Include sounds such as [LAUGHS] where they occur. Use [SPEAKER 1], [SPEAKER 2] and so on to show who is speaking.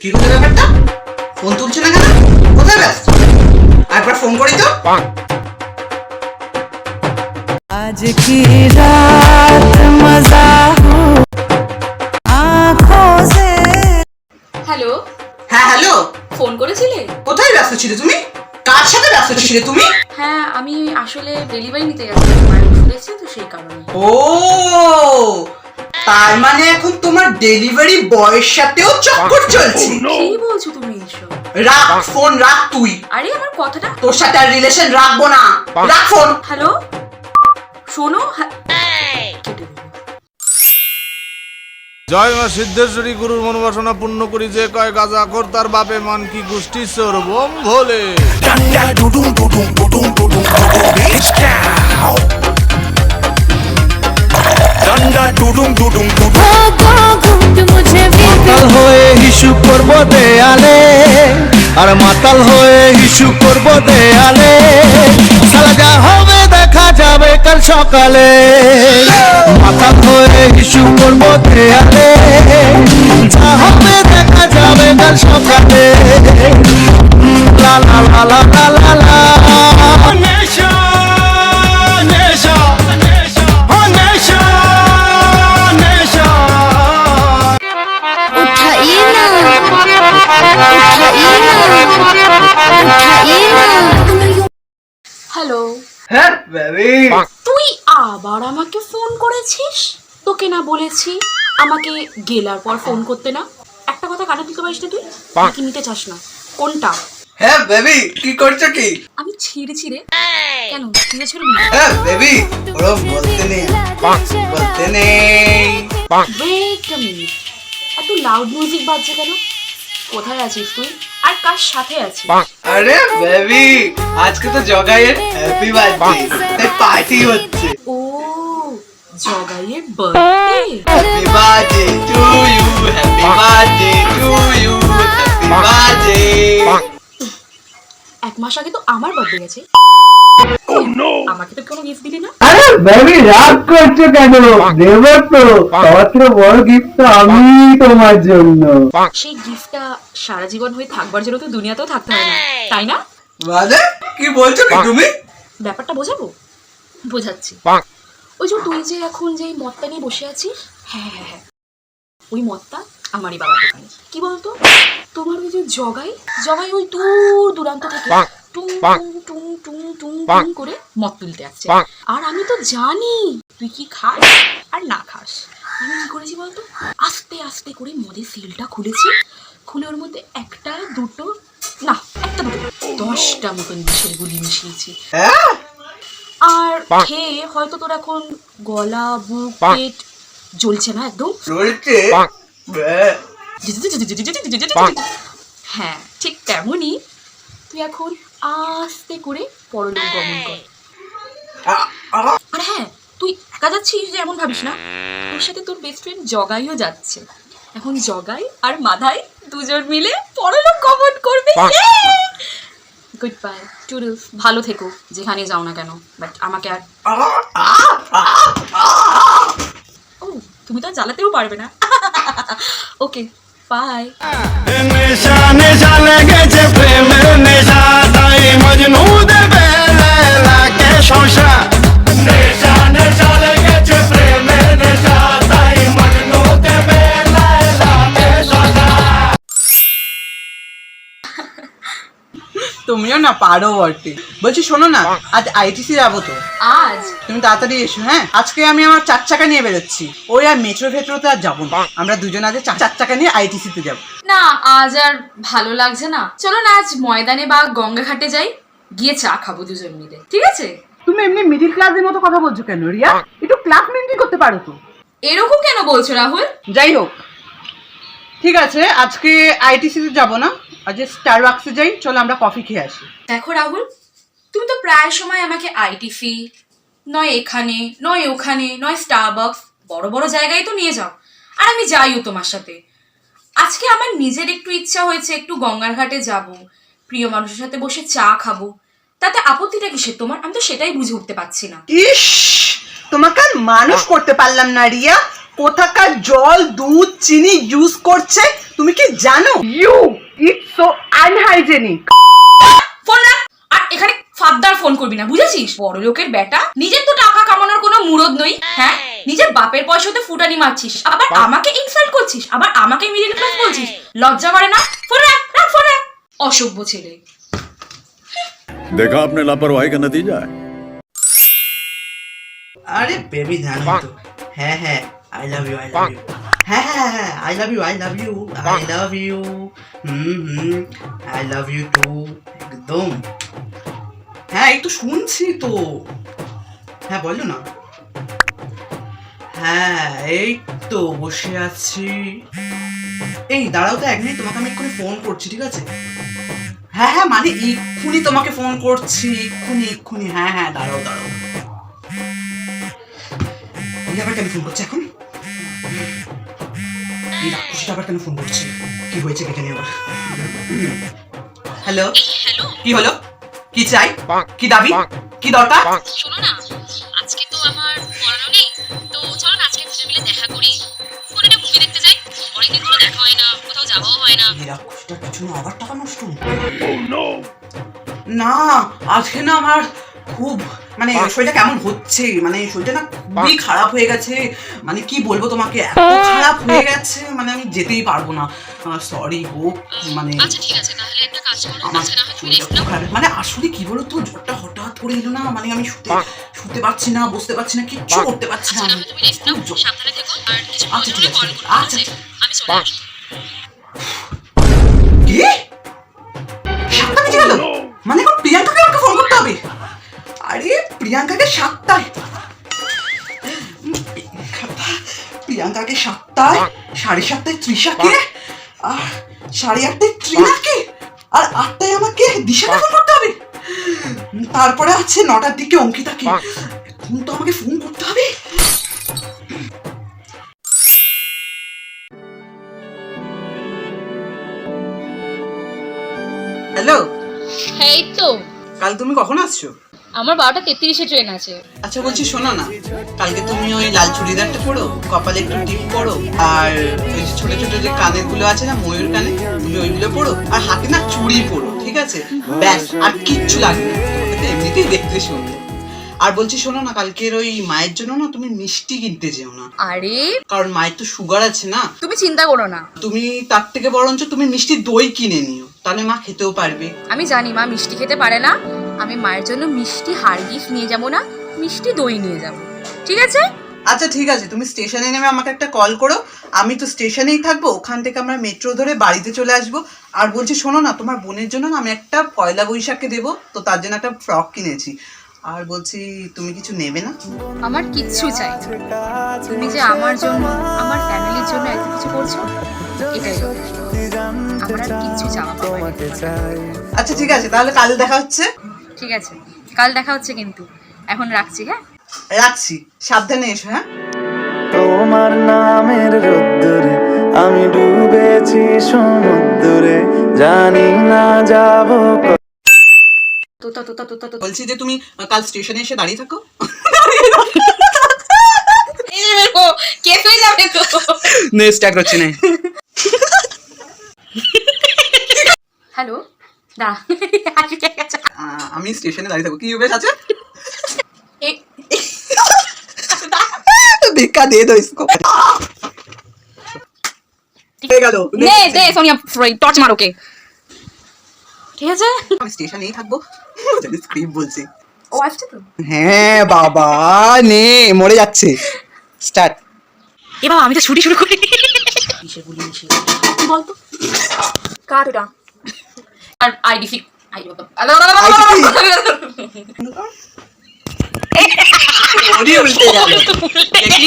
[SPEAKER 1] কি ব্যাপারটা? ফোন তুলছো না কেন? কোথায় ব্যস্ত? একবার ফোন করি তো।
[SPEAKER 2] আজ কি রাত মজা হ্যালো?
[SPEAKER 3] হ্যাঁ হ্যালো।
[SPEAKER 2] ফোন করেছিলে?
[SPEAKER 3] কোথায় ব্যস্ত ছিলে তুমি? কার সাথে ব্যস্ত ছিলে তুমি?
[SPEAKER 2] হ্যাঁ আমি আসলে ডেলিভারি নিতে গেছি মায়ের তো সেই কারণে।
[SPEAKER 3] ও! তার মানে এখন তোমার ডেলিভারি বয়ের সাথেও চক্কর চলছে।
[SPEAKER 2] কি বলছো তুমি এইসব
[SPEAKER 3] রাখ ফোন রাখ তুই।
[SPEAKER 2] আরে আমার কথাটা
[SPEAKER 3] তোর সাথে আর রিলেশন রাখব না। রাখ ফোন
[SPEAKER 2] হ্যালো শোনো হ্যাঁ- কেটে দিল।
[SPEAKER 4] জয় মা সিদ্ধেশ্বরী গুরুর মনোবাসনা পূর্ণ করি যে কয় গাজা কর তার বাপে মান কি গোষ্ঠী চোর bomb Bhole
[SPEAKER 5] Dunda dudum dudum dudum dudum dudum bitch cow. Dudum dudum.
[SPEAKER 6] মাতাল হয়ে হিসু করব দেয়ালে আর মাতাল হয়ে হিসু করব দেয়ালে। সালা যা হবে দেখা যাবে কাল সকালে। মাতাল হয়ে হিসু করব দেয়ালে যা হবে দেখা যাবে কাল সকালে। লা লা লা লা।
[SPEAKER 2] হ্যালো
[SPEAKER 3] হ্যাঁ
[SPEAKER 2] তুই আবার আমাকে ফোন করেছিস? তোকে না বলেছি আমাকে গেলার পর ফোন করতে না। একটা কথা কানে দিতে পারিস না তুই? নাকি নিতে চাস না? কোনটা?
[SPEAKER 3] হ্যাঁ বেবি কি করছ কি?
[SPEAKER 2] আমি ছিঁড়ে ছিঁড়ে কেন? ছিঁড়ে ছিঁড়বি
[SPEAKER 3] হ্যাঁ বেবি ওরম বলতে নেই। বলতে নেই।
[SPEAKER 2] ওয়েট আ মিনিট এত লাউড মিউজিক বাজছে কেন? কোথায় আছিস তুই? আর কার সাথে আছিস?
[SPEAKER 3] আরে বেবি আজকে তো জগাইয়ের হ্যাপি বার্থডে তাই পার্টি হচ্ছে।
[SPEAKER 2] ও জগাইয়ের birthday
[SPEAKER 3] happy birthday to you happy birthday to you happy birthday
[SPEAKER 2] এক মাস আগে তো আমার বার্থডে গেছে আমাকে তো কোনো গিফট দিলি না?
[SPEAKER 6] আরে বেবি রাগ করছ কেন? দেব তো। সবত্র বড় গিফট তো আমি তোমার জন্য।
[SPEAKER 2] সেই গিফটটা সারা জীবন হয়ে থাকবার জন্য তো দুনিয়াতেও থাকতে হয় না। তাই না?
[SPEAKER 3] মানে? কি বলছো কি তুমি?
[SPEAKER 2] ব্যাপারটা বোঝাবো? বোঝাচ্ছি। ওই যে তুই যে এখন যে মদটা নিয়ে বসে আছিস? হ্যাঁ হ্যাঁ হ্যাঁ। ওই মদটা আমারই বাবার দোকানে। কি বলতো? তোমার ওই যে জগাই? জগাই ওই দূর দূরান্ত থেকে টুং টুং টুং করে মদ তুলতে আসছে আর আমি তো জানি তুই কি খাস আর না খাস আমি কি করেছি বলতো আস্তে আস্তে করে মদের সিলটা খুলেছি খুলে ওর মধ্যে একটা দুটো না একটা দুটো দশটা মতন বিষের গুলি মিশিয়েছি
[SPEAKER 3] হ্যাঁ
[SPEAKER 2] আর খেয়ে হয়তো তোর এখন গলা বুক পেট জ্বলছে না একদম হ্যাঁ ঠিক তেমনই তুই এখন আস্তে করে পরলোক গমন কর।
[SPEAKER 3] আ- আ-
[SPEAKER 2] আর হ্যাঁ তুই একা যাচ্ছিস যে এমন ভাবিস না? তোর সাথে তোর বেস্ট ফ্রেন্ড জগাইও যাচ্ছে। এখন জগাই আর মাধাই দুজন মিলে পরলোক গমন করবে। গুড বাই টুডলস ভালো থেকো যেখানে যাও না কেন। বাট আমাকে আর ও তুমি তো আর জ্বালাতেও পারবে না। [LAUGHS] ওকে বাই
[SPEAKER 6] নেশা নেশা লেগেছে প্রেমের নেশা তাই মজনু দেবে লাগে শশা
[SPEAKER 3] তুমিও না পারো বটে। বলছি শোনো না আজ আইটিসি যাব তো।
[SPEAKER 2] আজ?
[SPEAKER 3] তুমি তাড়াতাড়ি এসো হ্যাঁ? আজকে আমি আমার চার চাকা নিয়ে বেরোচ্ছি। ওই আর মেট্রো ফেট্রোতে আর যাব না। আমরা দুজন আজ চার চার চাকা নিয়ে আইটিসি তে যাব।
[SPEAKER 2] না আজ আর ভালো লাগছে না। চলো না আজ ময়দানে বা গঙ্গাঘাটে যাই গিয়ে চা খাব দুজন মিলে। ঠিক আছে?
[SPEAKER 3] তুমি এমনি মিডিল ক্লাসের মতো কথা বলছো কেন রিয়া? একটু ক্লাস মেনটেন করতে পারো তো।
[SPEAKER 2] এরকম কেন বলছো রাহুল?
[SPEAKER 3] যাই হোক ঠিক আছে আজকে আইটিসি তে যাব না। আজ স্টার বাক্সে যাই চলো আমরা কফি খেয়ে আসি।
[SPEAKER 2] দেখো রাহুল তুমি তো প্রায় সময় আমাকে আইটিফি নয় এখানে নয় ওখানে নয় স্টারবাক্স বড় বড় জায়গায় তো নিয়ে যাও। আর আমি যাইও তোমার সাথে। আজকে আমার নিজের একটু ইচ্ছা হয়েছে একটু গঙ্গার ঘাটে যাব প্রিয় মানুষের সাথে বসে চা খাব। তাতে আপত্তিটা কিসের? তোমার? আমি তো সেটাই বুঝে উঠতে পারছি না।
[SPEAKER 3] ইস! তোমাকে আর মানুষ করতে পারলাম না রিয়া কোথাকার জল দুধ চিনি ইউজ করছে তুমি কি জানো you it's so unhygienic
[SPEAKER 2] phone রাখ আর এখানে ফাদ্দার ফোন করবি না বুঝেছিস বড় লোকের বেটা নিজের তো টাকা কামানোর কোনো মুরদ নই হ্যাঁ নিজের বাপের পয়সাতে ফুটানি মারছিস আবার আমাকে ইনসাল্ট করছিস আবার আমাকে মিডিল ক্লাস বলছিস লজ্জা করে না ফোন রাখ রাখ ফোন রাখ অসভ্য ছেলে
[SPEAKER 7] देखा आपने लापरवाही का नतीजा है
[SPEAKER 3] আরে বেবি জানি তো। হ্যাঁ হ্যাঁ I love you I love you হ্যাঁ হ্যাঁ হ্যাঁ I love you I love you I love you hmm hmm I love you too একদম। হ্যাঁ এই তো শুনছি তো। হ্যাঁ বলো না। হ্যাঁ এই তো বসে আছি। এই দাঁড়াও তো এক মিনিট তোমাকে আমি এক্ষুনি ফোন করছি ঠিক আছে? হ্যাঁ হ্যাঁ মানে এক্ষুনি তোমাকে ফোন করছি এক্ষুনি এক্ষুনি। হ্যাঁ হ্যাঁ দাঁড়াও দাঁড়াও। আবার কেন ফোন করছে এখন? এই রাক্ষসটা আবার কেন ফোন করছে? কি হয়েছে কে জানি আবার? হ্যালো কি হলো? কি চাই? কি দাবি? কি দরকার?
[SPEAKER 2] শোনো না আজকে তো আমার পড়ানো নেই তো চলো না আজকে দুজন মিলে দেখা করি। কোন একটা মুভি দেখতে যাই অনেকদিন ধরে দেখা হয় না কোথাও যাওয়াও হয় না।
[SPEAKER 3] এই রাক্ষসটার পিছনে আবার টাকা নষ্ট। না আজকে না আমার খুব মানে শরীরটা কেমন হচ্ছে? মানে শরীরটা না খুবই খারাপ হয়ে গেছে। মানে কি বলব তোমাকে? এত খারাপ হয়ে গেছে মানে আমি যেতেই পারব না। সরি গো মানে
[SPEAKER 2] আচ্ছা ঠিক আছে
[SPEAKER 3] আমার শরীরটা খারাপ। মানে আসলে কি বলতো জ্বরটা হঠাৎ করে এলো না মানে আমি শুতে শুতে পারছি না বসতে পারছি না কিচ্ছু করতে পারছি না
[SPEAKER 2] আজকে না
[SPEAKER 3] আমি।
[SPEAKER 2] হয়
[SPEAKER 3] প্রিয়াঙ্কাকে সাতটায়? সাড়ে সাতটায় ত্রিশাকে আর সাড়ে আটটায় ত্রিনাকে আর আটটায় আমাকে দিশা ফোন করতে হবে? তারপরে আছে নটার দিকে অঙ্কিতাকে এখন তো আমাকে ফোন করতে হবে। হ্যালো।
[SPEAKER 2] এই তো।
[SPEAKER 3] কাল তুমি কখন আসছো?
[SPEAKER 2] আমার বারোটা তেত্রিশে ট্রেন আছে।
[SPEAKER 3] আচ্ছা বলছি শোনো না। কালকে তুমি ওই লাল চুড়িদারটা পরো কপালে একটু টিপ পরো আর ওই যে ছোট ছোট যে কানেরগুলো আছে না ময়ূর কানে তুমি ওইগুলো পরো আর হাতে না চুড়ি পরো ঠিক আছে? ব্যাস আর কিচ্ছু লাগবে না। এমনিতেই দেখতে সুন্দর আর বলছি শোনো না কালকের ওই মায়ের জন্য না তুমি মিষ্টি কিনতে যেও না।
[SPEAKER 2] আরে?
[SPEAKER 3] কারণ মায়ের তো সুগার আছে না।
[SPEAKER 2] তুমি চিন্তা করো না।
[SPEAKER 3] তুমি তার থেকে বরঞ্চ তুমি মিষ্টি দই কিনে নিও। তাহলে মা খেতেও পারবে।
[SPEAKER 2] আমি জানি মা মিষ্টি খেতে পারে না। আমি মায়ের জন্য মিষ্টি হারগিস নিয়ে যাব না মিষ্টি দই নিয়ে যাব। ঠিক আছে?
[SPEAKER 3] আচ্ছা ঠিক আছে। তুমি স্টেশনে নেমে আমাকে একটা কল করো। আমি তো স্টেশনেই থাকব। ওখান থেকে আমরা মেট্রো ধরে বাড়িতে চলে আসব। আর বলছি শোনো না তোমার বোনের জন্য না আমি একটা পয়লা বৈশাখে দেবো। তো তার জন্য একটা ফ্রক কিনেছি। আর বলছি তুমি কিছু নেবে না?
[SPEAKER 2] আমার কিচ্ছু চাই তুমি যে আমার জন্য আমার ফ্যামিলির জন্য এত কিছু করছ এটাই আমার কিচ্ছু চাওয়া।
[SPEAKER 3] আচ্ছা ঠিক আছে। তাহলে কাল দেখা হচ্ছে।
[SPEAKER 2] ঠিক আছে। কাল দেখা হচ্ছে কিন্তু। এখন রাখছি হ্যাঁ?
[SPEAKER 3] রাখছি। সাবধানে এসো হ্যাঁ?
[SPEAKER 1] তোমার নামের রোদ্দুরে আমি ডুবেছি সমুদ্রে। জানি না যাব
[SPEAKER 2] তোতা তোতা তোতা তোতা।
[SPEAKER 3] বলছি যে তুমি কাল স্টেশনে এসে দাঁড়িয়ে থাকো।
[SPEAKER 2] কেস হয়ে যাবে তো?
[SPEAKER 3] নেক্সট এক হচ্ছে না।
[SPEAKER 2] হ্যালো দা।
[SPEAKER 3] আমি স্টেশনে দাঁড়িয়ে থাকব। কি বেশ আছে?
[SPEAKER 2] নে দে সোনিয়া ফ্রই টর্চ মার ওকে। ঠিক আছে?
[SPEAKER 3] আমি স্টেশনেই থাকব। জানি স্ক্রিপ্ট বলছি।
[SPEAKER 2] ও আসছে তো?
[SPEAKER 3] হ্যাঁ বাবা নে মরে যাচ্ছে। স্টার্ট।
[SPEAKER 2] এ বাবা আমি তো ছুটি শুরু করি। বলি বলতো। কার আর আইডি আইডি
[SPEAKER 3] ওরই উল্টে গেল দেখি